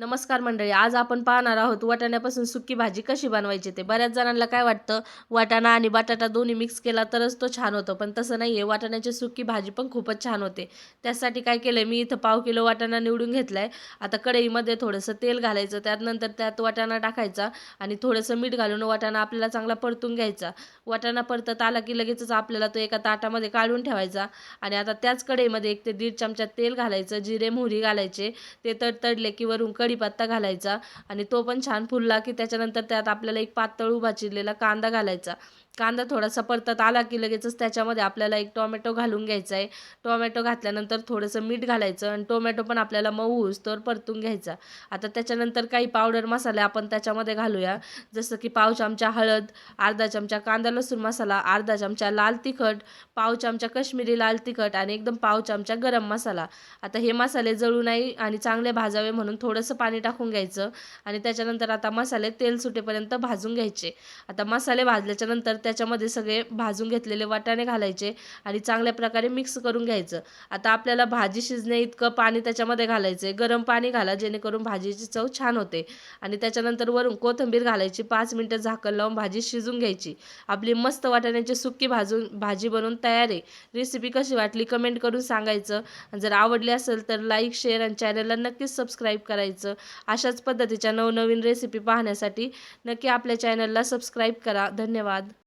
नमस्कार मंडळी आज आपण पाहणार आहोत वाटाण्यापासून सुकी भाजी कशी बनवायची ते. बऱ्याच जणांना काय वाटतं वाटाणा आणि बटाटा दोन्ही मिक्स केला तरच तो छान होतो पण तसं नाही आहे वाटाण्याची सुकी भाजी पण खूपच छान होते. त्यासाठी काय केलं मी इथं पाव किलो वाटाणा निवडून घेतला आहे आता कढईमध्ये थोडंसं तेल घालायचं त्यानंतर त्यात वाटाणा टाकायचा आणि थोडंसं मीठ घालून वाटाणा आपल्याला चांगला परतून घ्यायचा. वाटाणा परतत आला की लगेचच आपल्याला तो एका ताटामध्ये काढून ठेवायचा आणि आता त्याच कढईमध्ये एक ते दीड चमचा तेल घालायचं जिरे मोहरी घालायचे. ते तडतडले की वरून कढीपत्ता घालायचा आणि तो पण छान फुलला की त्याच्यानंतर त्यात आपल्याला एक पातळ उभा चिरलेला कांदा घालायचा. कांदा थोडासा परतत आला की लगेचच त्याच्यामध्ये आपल्याला एक टोमॅटो घालून घ्यायचा आहे टोमॅटो घातल्यानंतर थोडंसं मीठ घालायचं आणि टोमॅटो पण आपल्याला मऊ होऊस तर परतून घ्यायचा. आता त्याच्यानंतर काही पावडर मसाले आपण त्याच्यामध्ये घालूया. जसं की पाव चमचा हळद अर्धा चमचा कांदा लसूण मसाला अर्धा चमचा लाल तिखट पाव चमचा काश्मीरी लाल तिखट आणि एकदम पाव चमचा गरम मसाला. आता हे मसाले जळू नाही आणि चांगले भाजावे म्हणून थोडंसं पाणी टाकून घ्यायचं आणि त्याच्यानंतर आता मसाले तेल सुटेपर्यंत भाजून घ्यायचे. आता मसाले भाजल्याच्या नंतर त्याच्यामध्ये सगळे भाजून घेतलेले वाटाणे घालायचे आणि चांगल्या प्रकारे मिक्स करून घ्यायचं. आता आपल्याला भाजी शिजणे इतकं पाणी त्याच्यामध्ये घालायचं. आहे गरम पाणी घाला जेणेकरून भाजीची चव छान होते. आणि त्याच्यानंतर वरून कोथिंबीर घालायची पाच मिनटं झाकण लावून भाजी शिजून घ्यायची. आपली मस्त वाटाण्याची सुक्की भाजून भाजी बनवून तयार आहे. रेसिपी कशी वाटली कमेंट करून सांगायचं. जर आवडली असेल तर लाईक शेअर आणि चॅनलला नक्कीच सबस्क्राईब करायचं. अशाच पद्धतीच्या नवनवीन रेसिपी पाहण्यासाठी नक्की आपल्या चॅनलला सबस्क्राईब करा. धन्यवाद.